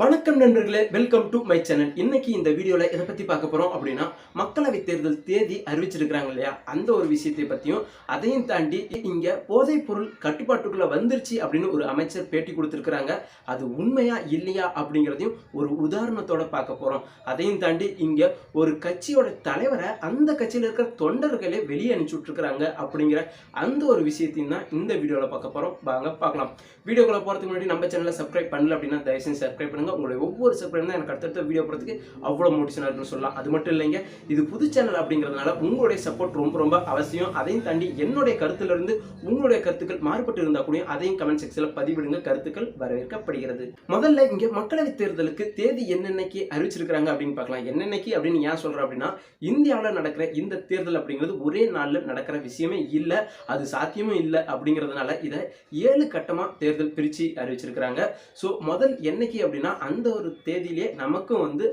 வணக்கம் நண்பர்களே welcome to my channel இன்னைக்கு இந்த வீடியோவில் எதை பற்றி பார்க்க போகிறோம் அப்படின்னா மக்களவை தேர்தல் தேதி அறிவிச்சிருக்கிறாங்க இல்லையா? அந்த ஒரு விஷயத்தை பற்றியும் அதையும் தாண்டி இங்கே போதைப் பொருள் கட்டுப்பாட்டுக்குள்ளே வந்துருச்சு அப்படின்னு ஒரு அமைச்சர் பேட்டி கொடுத்துருக்குறாங்க. அது உண்மையா இல்லையா அப்படிங்கிறதையும் ஒரு உதாரணத்தோட பார்க்க போகிறோம் அதையும் தாண்டி இங்கே ஒரு கட்சியோட தலைவரை அந்த கட்சியில் இருக்கிற தொண்டர்களே வெளியே அனுப்பிச்சு விட்டுருக்காங்க அப்படிங்கிற அந்த ஒரு விஷயத்தையும் தான் இந்த வீடியோவில் பார்க்க போகிறோம் வாங்க பார்க்கலாம். வீடியோக்குள்ளே போகிறதுக்கு முன்னாடி நம்ம சேனலை சப்ஸ்கிரைப் பண்ணல அப்படின்னா தயவுசெய்து சப்ஸ்கிரைப் பண்ணுங்க. உங்களுடைய ஒவ்வொரு சப்ஸ்கிரைப் தான் எனக்கு அடுத்தடுத்த வீடியோ போகிறதுக்கு அவ்வளோ மோட்டிவேஷனாக இருக்குன்னு சொல்லலாம். அது மட்டும் இல்லைங்க இது புது சேனல் அப்படிங்கிறதுனால உங்களுடைய சப்போர்ட் ரொம்ப ரொம்ப அவசியம். அதையும் தாண்டி என்னுடைய கருத்துல இருந்து உங்களுடைய கருத்துக்கள் மாறுபட்டு இருந்தால் கூட அதையும் கமெண்ட் செக்ஷனில் பதிவிடுங்க. கருத்துக்கள் வரவேற்கப்படுகிறது. முதல்ல இங்க மக்களவைத் தேர்தலுக்கு தேதி என்னென்னக்கு அறிவிச்சிருக்கிறாங்க அப்படின்னு பார்க்கலாம். என்னென்னக்கு அப்படின்னு ஏன் சொல்றேன் அப்படின்னா இந்தியாவில் நடக்கிற இந்த தேர்தல் அப்படிங்கிறது ஒரே நாளில் நடக்கிற விஷயமே இல்லை அது சாத்தியமும் இல்லை அப்படிங்கிறதுனால இதை ஏழு கட்டமாக தேர்தல் பிரித்து அறிவிச்சிருக்கிறாங்க. ஸோ முதல் என்னைக்கு அப்படின்னா அந்த ஒரு தேதியிலே நமக்கும் வந்து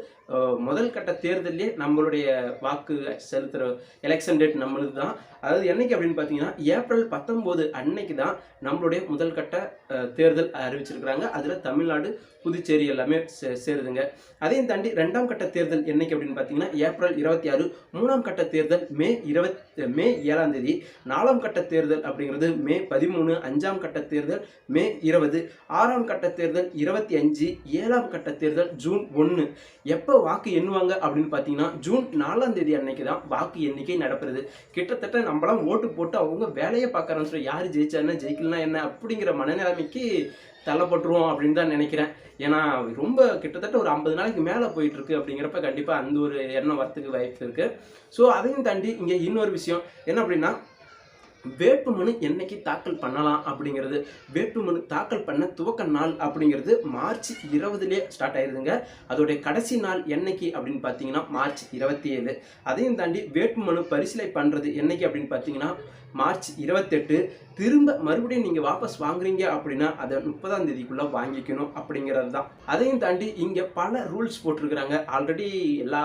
முதல் கட்ட தேர்தலே நம்மளுடைய வாக்கு செலுத்துகிற எலெக்ஷன் டேட் நம்மளுக்கு தான் அதாவது என்னைக்கு அப்படின்னு பார்த்தீங்கன்னா ஏப்ரல் பத்தொம்போது அன்னைக்கு தான் நம்மளுடைய முதல் கட்ட தேர்தல் அறிவிச்சிருக்கிறாங்க. அதில் தமிழ்நாடு புதுச்சேரி எல்லாமே சே- சேருதுங்க. அதையும் தாண்டி ரெண்டாம் கட்ட தேர்தல் என்னைக்கு அப்படின்னு பார்த்தீங்கன்னா ஏப்ரல் இருபத்தி ஆறு மூணாம் கட்ட தேர்தல் மே இருபத் மே ஏழாம் தேதி நாலாம் கட்ட தேர்தல் அப்படிங்கிறது மே பதிமூணு அஞ்சாம் கட்ட தேர்தல் மே இருபது ஆறாம் கட்ட தேர்தல் இருபத்தி அஞ்சு ஏழாம் கட்ட தேர்தல் ஜூன் ஒன்று எப்போ வாக்கு எண்ணுவாங்க அப்படின்னு பார்த்தீங்கன்னா ஜூன் நாலாம் தேதி அன்னைக்கு தான் வாக்கு எண்ணிக்கை நடப்புறது கிட்டத்தட்ட நம்மளாம் ஓட்டு போட்டு அவங்க வேலையை பார்க்க ஆரம்பிச்சிடும் யார் ஜெயிச்சா என்ன ஜெயிக்கலாம் என்ன அப்படிங்கிற மனநிலைமைக்கு தள்ளப்பட்டுருவோம் அப்படின்னு தான் நினைக்கிறேன். ஏன்னா ரொம்ப கிட்டத்தட்ட ஒரு ஐம்பது நாளைக்கு மேலே போயிட்டுருக்கு அப்படிங்கிறப்ப கண்டிப்பாக அந்த ஒரு எண்ணம் வரத்துக்கு வாய்ப்பு இருக்குது ஸோ அதையும் தாண்டி இங்கே இன்னொரு விஷயம். என்ன அப்படின்னா வேட்புமனு என்னைக்கு தாக்கல் பண்ணலாம் அப்படிங்கிறது வேட்புமனு தாக்கல் பண்ண துவக்க நாள் அப்படிங்கிறது மார்ச் இருபதுலேயே ஸ்டார்ட் ஆயிருதுங்க. அதோடைய கடைசி நாள் என்னைக்கு அப்படின்னு பார்த்தீங்கன்னா மார்ச் இருபத்தி ஏழு அதையும் தாண்டி வேட்புமனு பரிசீலை பண்ணுறது என்னைக்கு அப்படின்னு பார்த்தீங்கன்னா மார்ச் இருபத்தெட்டு. திரும்ப மறுபடியும் நீங்கள் வாபஸ் வாங்குறீங்க அப்படின்னா அதை முப்பதாம் தேதிக்குள்ளே வாங்கிக்கணும் அப்படிங்கிறது தான் அதையும் தாண்டி இங்கே பல ரூல்ஸ் போட்டிருக்கிறாங்க. ஆல்ரெடி எல்லா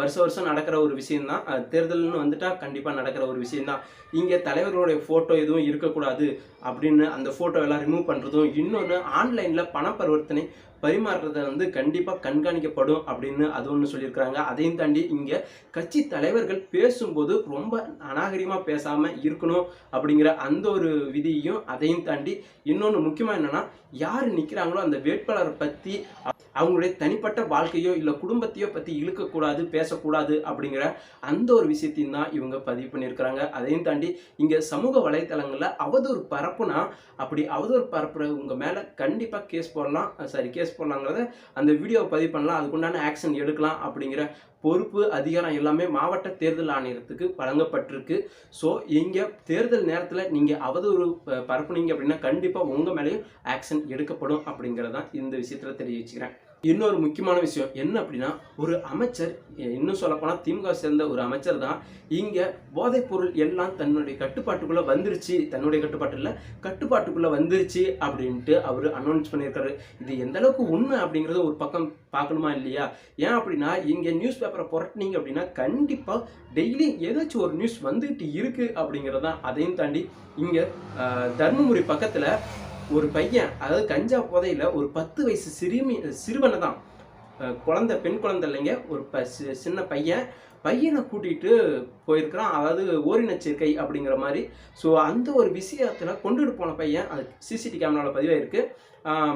வருஷம் வருஷம் நடக்கிற ஒரு விஷயந்தான் தேர்தல்னு வந்துட்டால் கண்டிப்பாக நடக்கிற ஒரு விஷயந்தான் இங்கே தலைவர்களுடைய ஃபோட்டோ எதுவும் இருக்கக்கூடாது அப்படின்னு அந்த ஃபோட்டோ எல்லாம் ரிமூவ் பண்ணுறதும் இன்னொன்று ஆன்லைனில் பண பரிவர்த்தனை பரிமாறுறத வந்து கண்டிப்பாக கண்காணிக்கப்படும் அப்படின்னு அது ஒன்று சொல்லியிருக்கிறாங்க. அதையும் தாண்டி இங்கே கட்சி தலைவர்கள் பேசும்போது ரொம்ப அநாகரிகமாக பேசாமல் இருக்கணும் அப்படிங்கிற அந்த ஒரு விதியையும் அதையும் தாண்டி இன்னொன்று முக்கியமாக என்னன்னா யார் நிற்கிறாங்களோ அந்த வேட்பாளரை பற்றி அவங்களுடைய தனிப்பட்ட வாழ்க்கையோ இல்லை குடும்பத்தையோ பற்றி இழுக்கக்கூடாது பேசக்கூடாது அப்படிங்கிற அந்த ஒரு விஷயத்தையும் தான் இவங்க பதிவு பண்ணியிருக்கிறாங்க. அதையும் தாண்டி இங்கே சமூக வலைத்தளங்களில் அவதூறு பரப்புனா அப்படி அவதூறு பரப்புறவங்க மேலே கண்டிப்பாக கேஸ் போடலாம். சாரி கேஸ் போடலாங்கிறத அந்த வீடியோவை பதிவு பண்ணலாம். அதுக்குண்டான ஆக்ஷன் எடுக்கலாம் அப்படிங்கிற பொறுப்பு அதிகாரம் எல்லாமே மாவட்ட தேர்தல் ஆணையத்துக்கு வழங்கப்பட்டிருக்கு. ஸோ இங்கே தேர்தல் நேரத்தில் நீங்கள் அவதூறு பரப்புனீங்க அப்படின்னா கண்டிப்பாக உங்கள் மேலேயும் ஆக்ஷன் எடுக்கப்படும் அப்படிங்கிறதான் இந்த விஷயத்தில் தெரிவிச்சுக்கிறேன். இன்னொரு முக்கியமான விஷயம் என்ன அப்படின்னா ஒரு அமைச்சர் இன்னும் சொல்லப்போனால் திமுக சேர்ந்த ஒரு அமைச்சர் தான் இங்கே போதைப்பொருள் எல்லாம் தன்னுடைய கட்டுப்பாட்டுக்குள்ளே வந்துருச்சு. தன்னுடைய கட்டுப்பாட்டில் கட்டுப்பாட்டுக்குள்ளே வந்துருச்சு அப்படின்ட்டு அவர் அனௌன்ஸ் பண்ணியிருக்காரு. இது எந்த அளவுக்கு உண்மை அப்படிங்கிறது ஒரு பக்கம் பார்க்கணுமா இல்லையா? ஏன் அப்படின்னா இங்கே நியூஸ் பேப்பரை புரட்டினீங்க அப்படின்னா கண்டிப்பாக டெய்லி ஏதாச்சும் ஒரு நியூஸ் வந்துட்டு இருக்குது அப்படிங்கிறது தான் அதையும் தாண்டி இங்கே தர்மபுரி பக்கத்தில் ஒரு பையன் அதாவது கஞ்சா போதையில் ஒரு பத்து வயசு சிறுமி சிறுவனை தான். குழந்தை பெண் குழந்தை இல்லைங்க. ஒரு ப சி- சின்ன பையன். பையனை கூட்டிகிட்டு போயிருக்கிறான். அதாவது ஓரினச் அப்படிங்கிற மாதிரி. ஸோ அந்த ஒரு விஷயத்தில் கொண்டுட்டு போன பையன் அது சிசிடி கேமராவில் பதிவாயிருக்கு.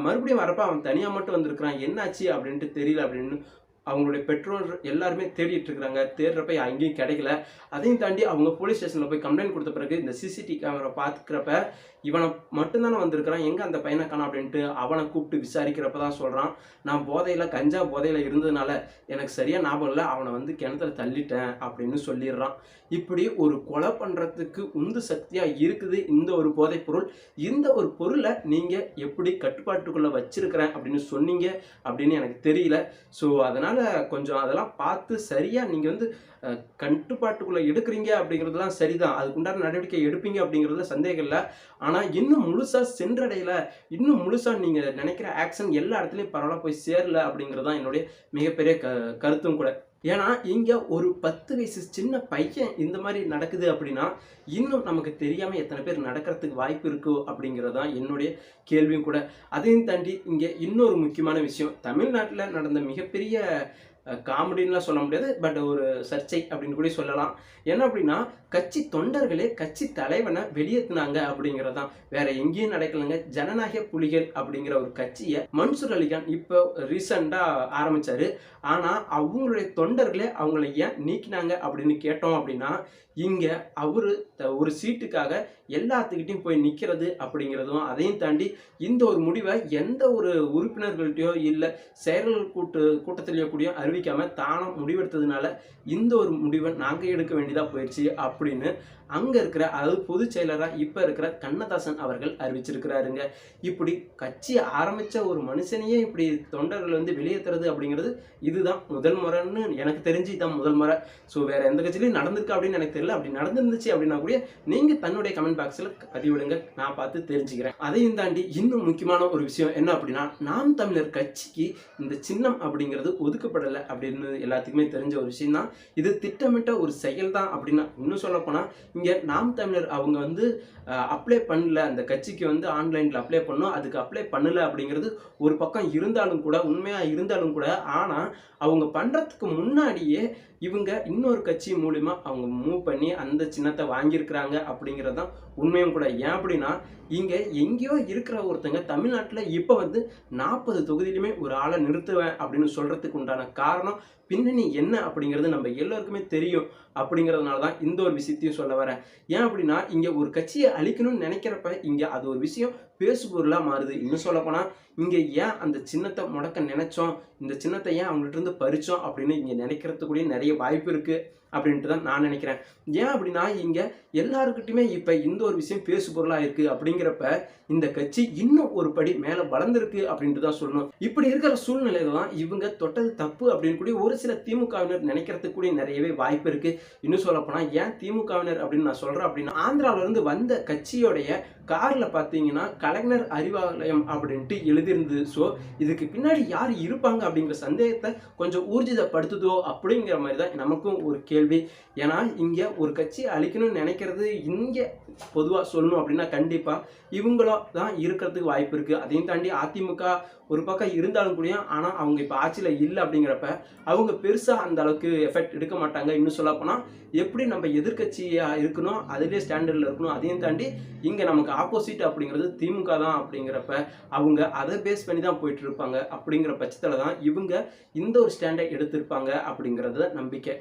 மறுபடியும் வரப்போ அவன் தனியாக மட்டும் வந்திருக்கிறான். என்னாச்சு அப்படின்ட்டு தெரியல அப்படின்னு அவங்களுடைய பெற்றோர் எல்லாருமே தேடிட்டு இருக்கிறாங்க. தேடுறப்ப அங்கேயும் கிடைக்கல. அதையும் தாண்டி அவங்க போலீஸ் ஸ்டேஷனில் போய் கம்ப்ளைண்ட் கொடுத்த பிறகு இந்த சிசிடி கேமரா பார்த்துக்கிறப்ப இவனை மட்டும்தானே வந்திருக்கிறான். எங்கே அந்த பையனை காணோம் அப்படின்ட்டு அவனை கூப்பிட்டு விசாரிக்கிறப்ப தான் சொல்கிறான் நான் போதையில் கஞ்சா போதையில் இருந்ததுனால எனக்கு சரியாக ஞாபகம் இல்லை. அவனை வந்து கிணத்துல தள்ளிட்டேன் அப்படின்னு சொல்லிடுறான். இப்படி ஒரு கொலை பண்ணுறதுக்கு உந்து சக்தியாக இருக்குது இந்த ஒரு போதைப் பொருள். இந்த ஒரு பொருளை நீங்கள் எப்படி கட்டுப்பாட்டுக்குள்ளே வச்சிருக்கிறேன் அப்படின்னு சொன்னீங்க அப்படின்னு எனக்கு தெரியல. ஸோ அதனால் கொஞ்சம் அதெல்லாம் பார்த்து சரியாக நீங்கள் வந்து கட்டுப்பாட்டுக்குள்ளே எடுக்கிறீங்க அப்படிங்கிறதுலாம் சரிதான். அதுக்குண்டான நடவடிக்கை எடுப்பீங்க அப்படிங்கிறதுல சந்தேகம் இல்லை. ஆனால் இன்னும் முழுசாக சென்றடையில. இன்னும் முழுசாக நீங்கள் நினைக்கிற ஆக்ஷன் எல்லா இடத்துலையும் பரவாயில்ல போய் சேரல அப்படிங்கிறது தான் என்னுடைய மிகப்பெரிய க கருத்தும் கூட. ஏன்னா இங்கே ஒரு பத்து வயசு சின்ன பையன் இந்த மாதிரி நடக்குது அப்படின்னா இன்னும் நமக்கு தெரியாமல் எத்தனை பேர் நடக்கிறதுக்கு வாய்ப்பு இருக்கோ அப்படிங்கிறது தான் என்னுடைய கேள்வியும் கூட. அதையும் தாண்டி இங்கே இன்னொரு முக்கியமான விஷயம் தமிழ்நாட்டில் நடந்த மிகப்பெரிய காமெடின்லாம் காமெடின்னுலாம் சொல்ல முடியாது பட் ஒரு சர்ச்சை அப்படின்னு கூட சொல்லலாம். என்ன அப்படின்னா கட்சி தொண்டர்களே கட்சி தலைவனை வெளியேற்றினாங்க அப்படிங்கிறது தான் வேற எங்கேயும் நடக்கலைங்க. ஜனநாயக புலிகள் அப்படிங்கிற ஒரு கட்சியை மன்சூர் அலிகான் இப்போ ரீசண்டாக ஆரம்பிச்சாரு. ஆனால் அவங்களுடைய தொண்டர்களே அவங்கள ஏன் நீக்கினாங்க அப்படின்னு கேட்டோம் அப்படின்னா இங்கே அவரு ஒரு சீட்டுக்காக எல்லாத்துக்கிட்டையும் போய் நிற்கிறது அப்படிங்கிறதும் அதையும் தாண்டி இந்த ஒரு முடிவை எந்த ஒரு உறுப்பினர்கள்ட்டையோ இல்லை செயல்கள் கூட்டு கூட்டத்திலேயோ கூடயும் அறிவிக்காம தானும் முடிவெடுத்ததுனால இந்த ஒரு முடிவை நாங்கள் எடுக்க வேண்டியதாக போயிடுச்சு அப்படின்னு அங்கே இருக்கிற அதாவது பொதுச் செயலராக இப்போ இருக்கிற கண்ணதாசன் அவர்கள் அறிவிச்சிருக்கிறாருங்க. இப்படி கட்சி ஆரம்பித்த ஒரு மனுஷனையே இப்படி தொண்டர்கள் வந்து வெளியேற்றுறது அப்படிங்கிறது இதுதான் முதல் முறைன்னு எனக்கு தெரிஞ்சு இதுதான் முதல் முறை. ஸோ வேறு எந்த கட்சியிலையும் நடந்திருக்கு அப்படின்னு எனக்கு தெரியல. அப்படி நடந்துருந்துச்சு அப்படின்னா கூட நீங்கள் தன்னுடைய கமெண்ட் பாக்ஸில் பதிவிடுங்க. நான் பார்த்து தெரிஞ்சுக்கிறேன். அதையும் தாண்டி இன்னும் முக்கியமான ஒரு விஷயம் என்ன அப்படின்னா நாம் தமிழர் கட்சிக்கு இந்த சின்னம் அப்படிங்கிறது ஒதுக்கப்படலை அப்படின்னு எல்லாத்துக்குமே தெரிஞ்ச ஒரு விஷயம் தான் இது திட்டமிட்ட ஒரு செயல் தான் அப்படின்னா இன்னும் சொல்லப்போனால் இங்கே நாம் தமிழர் அவங்க வந்து அப்ளை பண்ணல. அந்த கட்சிக்கு வந்து ஆன்லைனில் அப்ளை பண்ணோம். அதுக்கு அப்ளை பண்ணல அப்படிங்கிறது ஒரு பக்கம் இருந்தாலும் கூட உண்மையாக இருந்தாலும் கூட ஆனால் அவங்க பண்ணுறதுக்கு முன்னாடியே இவங்க இன்னொரு கட்சி மூலிமா அவங்க மூவ் பண்ணி அந்த சின்னத்தை வாங்கியிருக்கிறாங்க அப்படிங்கிறது தான் உண்மையும் கூட. ஏன் அப்படின்னா இங்கே எங்கேயோ இருக்கிற ஒருத்தங்க தமிழ்நாட்டில் இப்போ வந்து நாற்பது தொகுதியிலுமே ஒரு ஆளை நிறுத்துவேன் அப்படின்னு சொல்கிறதுக்கு உண்டான காரணம் பின்னணி என்ன அப்படிங்கிறது நம்ம எல்லோருக்குமே தெரியும் அப்படிங்கிறதுனால தான் இந்த ஒரு விஷயத்தையும் சொல்ல வரேன். ஏன் அப்படின்னா இங்கே ஒரு கட்சியை அழிக்கணும்னு நினைக்கிறப்ப இங்கே அது ஒரு விஷயம் பேசுபொருளாக மாறுது. இன்னும் சொல்லப்போனால் இங்கே ஏன் அந்த சின்னத்தை முடக்க நினைச்சோம் இந்த சின்னத்தை ஏன் அவங்கள்ட்ட இருந்து பறிச்சோம் அப்படின்னு இங்கே நினைக்கிறதுக்குரிய நிறைய வாய்ப்பு இருக்குது அப்படின்ட்டு தான் நான் நினைக்கிறேன். ஏன் அப்படின்னா இங்கே எல்லாருக்கிட்டையுமே இப்போ இந்த ஒரு விஷயம் பேசு பொருளாக இருக்குது அப்படிங்கிறப்ப இந்த கட்சி இன்னும் ஒரு படி மேலே வளர்ந்துருக்கு அப்படின்ட்டு தான் சொல்லணும். இப்படி இருக்கிற சூழ்நிலையில தான் இவங்க தொட்டது தப்பு அப்படின்னு கூடிய ஒரு சில திமுகவினர் நினைக்கிறதுக்கு கூட நிறையவே வாய்ப்பு இருக்குது இன்னும் சொல்லப்போனால் ஏன் திமுகவினர் அப்படின்னு நான் சொல்கிறேன் அப்படின்னா ஆந்திராவிலேருந்து வந்த கட்சியோடைய காரில் பார்த்தீங்கன்னா கலைஞர் அறிவாலயம் அப்படின்ட்டு எழுதியிருந்தது. ஸோ இதுக்கு பின்னாடி யார் இருப்பாங்க அப்படிங்கிற சந்தேகத்தை கொஞ்சம் ஊர்ஜிதப்படுத்துதோ அப்படிங்கிற மாதிரி தான் நமக்கும் ஒரு கேள்வி. ஏன்னா இங்கே ஒரு கட்சியை அழிக்கணும்னு நினைக்கிறது இங்கே பொதுவாக சொல்லணும் அப்படின்னா கண்டிப்பாக இவங்களோ தான் இருக்கிறதுக்கு வாய்ப்பு இருக்குது அதையும் தாண்டி அதிமுக ஒரு பக்கம் இருந்தாலும் கூட ஆனால் அவங்க இப்போ ஆட்சியில் இல்லை அப்படிங்கிறப்ப அவங்க பெருசாக அந்த அளவுக்கு எஃபெக்ட் எடுக்க மாட்டாங்க. இன்னும் சொல்ல போனால் எப்படி நம்ம எதிர்க்கட்சியாக இருக்கணும் அதிலே ஸ்டாண்டர்டில் இருக்கணும் அதையும் தாண்டி இங்கே நமக்கு ஆப்போசிட் அப்படிங்கிறது திமுக தான் அப்படிங்கிறப்ப அவங்க அதை பேஸ் பண்ணி தான் போயிட்டு இருப்பாங்க. அப்படிங்கிற பட்சத்தில் தான் இவங்க இந்த ஒரு ஸ்டாண்டை எடுத்திருப்பாங்க அப்படிங்கிறது நம்பிக்கை.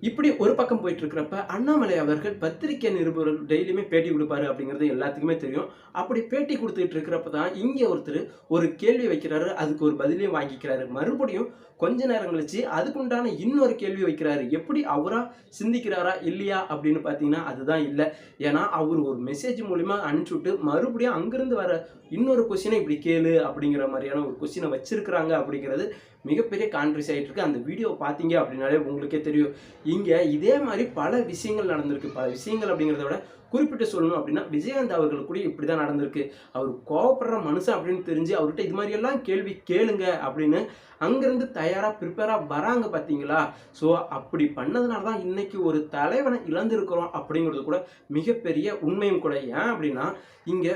இப்படி ஒரு பக்கம் போயிட்டு இருக்கிறப்ப அண்ணாமலை அவர்கள் பத்திரிகை நிருபர்கள் டெய்லியுமே பேட்டி கொடுப்பாரு அப்படிங்கிறது எல்லாத்துக்குமே தெரியும். அப்படி பேட்டி கொடுத்துட்டு இருக்கிறப்ப தான் இங்கே ஒருத்தர் ஒரு கேள்வி வைக்கிறாரு அதுக்கு ஒரு பதிலையும் வாங்கிக்கிறாரு. மறுபடியும் கொஞ்ச நேரம் கழிச்சு அதுக்குண்டான இன்னொரு கேள்வி வைக்கிறாரு. எப்படி அவரா சிந்திக்கிறாரா இல்லையா அப்படின்னு பார்த்தீங்கன்னா அதுதான் இல்லை. ஏன்னா அவர் ஒரு மெசேஜ் மூலிமா அனுப்பிச்சுட்டு மறுபடியும் அங்கிருந்து வர இன்னொரு கொஸ்டினை இப்படி கேளு அப்படிங்கிற மாதிரியான ஒரு கொஸ்டினை வச்சிருக்கிறாங்க அப்படிங்கிறது மிகப்பெரிய கான்ட்ரிஸ் ஆகிட்டு இருக்கு அந்த வீடியோ பார்த்தீங்க அப்படின்னாலே உங்களுக்கே தெரியும். இங்கே இதே மாதிரி பல விஷயங்கள் நடந்திருக்கு. பல விஷயங்கள் அப்படிங்கிறத விட குறிப்பிட்டு சொல்லணும் அப்படின்னா விஜயகாந்த் அவர்கள் கூட இப்படி தான் நடந்திருக்கு. அவர் கோவப்படுற மனுஷன் அப்படின்னு தெரிஞ்சு அவர்கிட்ட இது மாதிரியெல்லாம் கேள்வி கேளுங்க அப்படின்னு அங்கேருந்து தயாராக ப்ரிப்பேராக வராங்க பார்த்தீங்களா ஸோ அப்படி பண்ணதுனால தான் இன்றைக்கி ஒரு தலைவனை இழந்திருக்கிறோம் அப்படிங்கிறது கூட மிகப்பெரிய உண்மையும் கூட. ஏன் அப்படின்னா இங்கே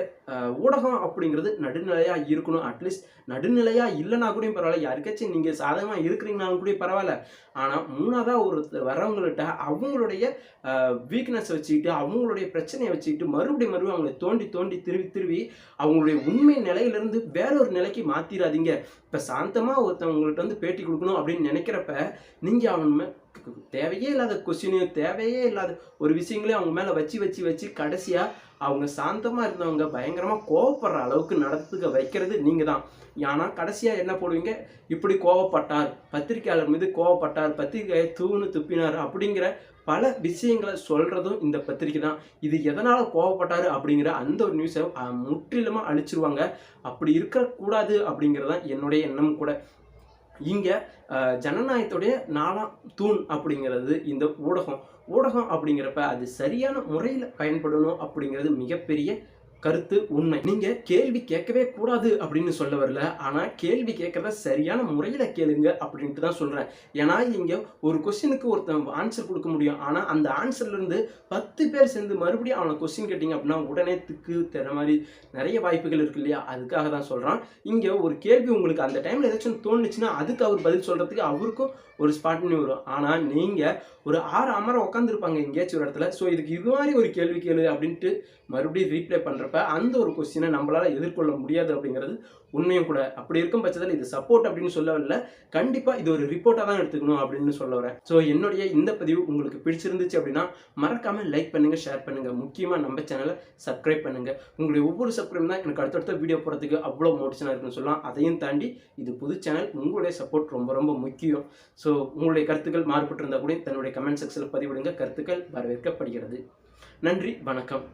ஊடகம் அப்படிங்கிறது நடுநிலையாக இருக்கணும். அட்லீஸ்ட் நடுநிலையாக இல்லைனா கூட பரவாயில்ல. யாருக்காச்சும் நீங்கள் சாதகமாக இருக்கிறீங்கனாலும் கூட பரவாயில்ல. ஆனால் மூணாவதாக ஒருத்தர் வர்றவங்கள்ட்ட அவங்களுடைய வீக்னஸ் வச்சுக்கிட்டு அவங்களுடைய பிரச்சனையை வச்சுக்கிட்டு மறுபடியும் மறுபடியும் அவங்களை தோண்டி தோண்டி திருவி திருவி அவங்களுடைய உண்மை நிலையிலிருந்து வேற ஒரு நிலைக்கு மாற்றிடாதீங்க இப்போ சாந்தமாக ஒருத்தவங்கள்ட்ட வந்து பேட்டி கொடுக்கணும் அப்படின்னு நினைக்கிறப்ப நீங்கள் அவன் தேவையே இல்லாத கொஸ்டினையும் தேவையே இல்லாத ஒரு விஷயங்களையும் அவங்க மேலே வச்சு வச்சு வச்சு கடைசியாக அவங்க சாந்தமாக இருந்தவங்க பயங்கரமாக கோவப்படுற அளவுக்கு நடத்துக்க வைக்கிறது நீங்கள் தான் ஆனால் கடைசியாக என்ன போடுவீங்க? இப்படி கோவப்பட்டார் பத்திரிக்கையாளர் மீது கோவப்பட்டார் பத்திரிக்கையை தூணு துப்பினார் அப்படிங்கிற பல விஷயங்களை சொல்கிறதும் இந்த பத்திரிக்கை தான். இது எதனால் கோவப்பட்டார் அப்படிங்கிற அந்த ஒரு நியூஸை முற்றிலுமாக அழிச்சிருவாங்க. அப்படி இருக்கக்கூடாது அப்படிங்கிறது தான் என்னுடைய எண்ணம் கூட. இங்கே ஜனநாயகத்துடைய நாலாம் தூண் அப்படிங்கிறது இந்த ஊடகம். ஊடகம் அப்படிங்கிறப்ப அது சரியான முறையில் பயன்படணும் அப்படிங்கிறது மிகப்பெரிய கருத்து உண்மை. நீங்க கேள்வி கேட்கவே கூடாது அப்படின்னு சொல்ல வரல. ஆனா கேள்வி கேட்கறத சரியான முறையில கேளுங்க அப்படின்ட்டு தான் சொல்றேன். ஏன்னா இங்க ஒரு கொஸ்டினுக்கு ஒருத்தன் ஆன்சர் கொடுக்க முடியும். ஆனா அந்த ஆன்சர்ல இருந்து பத்து பேர் சேர்ந்து மறுபடியும் அவனை கொஸ்டின் கேட்டிங்க அப்படின்னா உடனே திக்கு தர மாதிரி நிறைய வாய்ப்புகள் இருக்கு இல்லையா? அதுக்காக தான் சொல்றான். இங்க ஒரு கேள்வி உங்களுக்கு அந்த டைம்ல ஏதாச்சும் தோணுச்சுன்னா அதுக்கு அவர் பதில் சொல்றதுக்கு அவருக்கும் ஒரு ஸ்பாட்னு வரும். ஆனா நீங்க ஒரு ஆறு அமரம் உட்காந்துருப்பாங்க எங்கேயாச்சும் ஒரு இடத்துல. ஸோ இதுக்கு இது மாதிரி ஒரு கேள்வி கேளு அப்படின்ட்டு மறுபடியும் ரீப்ளே பண்ணுறப்ப அந்த ஒரு கொஸ்டினை நம்மளால் எதிர்கொள்ள முடியாது அப்படிங்கிறது உண்மையும் கூட. அப்படி இருக்கும் பட்சத்தில் இது சப்போர்ட் அப்படின்னு சொல்ல வரல. கண்டிப்பாக இது ஒரு ரிப்போர்ட்டாக தான் எடுத்துக்கணும் அப்படின்னு சொல்ல வரேன். ஸோ என்னுடைய இந்த பதிவு உங்களுக்கு பிடிச்சிருந்துச்சு அப்படின்னா மறக்காமல் லைக் பண்ணுங்கள் ஷேர் பண்ணுங்கள் முக்கியமாக நம்ம சேனலை சப்ஸ்கிரைப் பண்ணுங்கள் உங்களுடைய ஒவ்வொரு சப்ஸ்கிரைப் தான் எனக்கு அடுத்தடுத்த வீடியோ போகிறதுக்கு அவ்வளோ மோட்டிவேஷனாக இருக்குன்னு சொல்லலாம். அதையும் தாண்டி இது புது சேனல் உங்களுடைய சப்போர்ட் ரொம்ப ரொம்ப முக்கியம். ஸோ உங்களுடைய கருத்துக்கள் மாறுபட்டிருந்தால் கூட தன்னுடைய கமெண்ட் செக்ஷனில் பதிவிடுங்க. கருத்துக்கள் வரவேற்கப்படுகிறது. நன்றி வணக்கம்.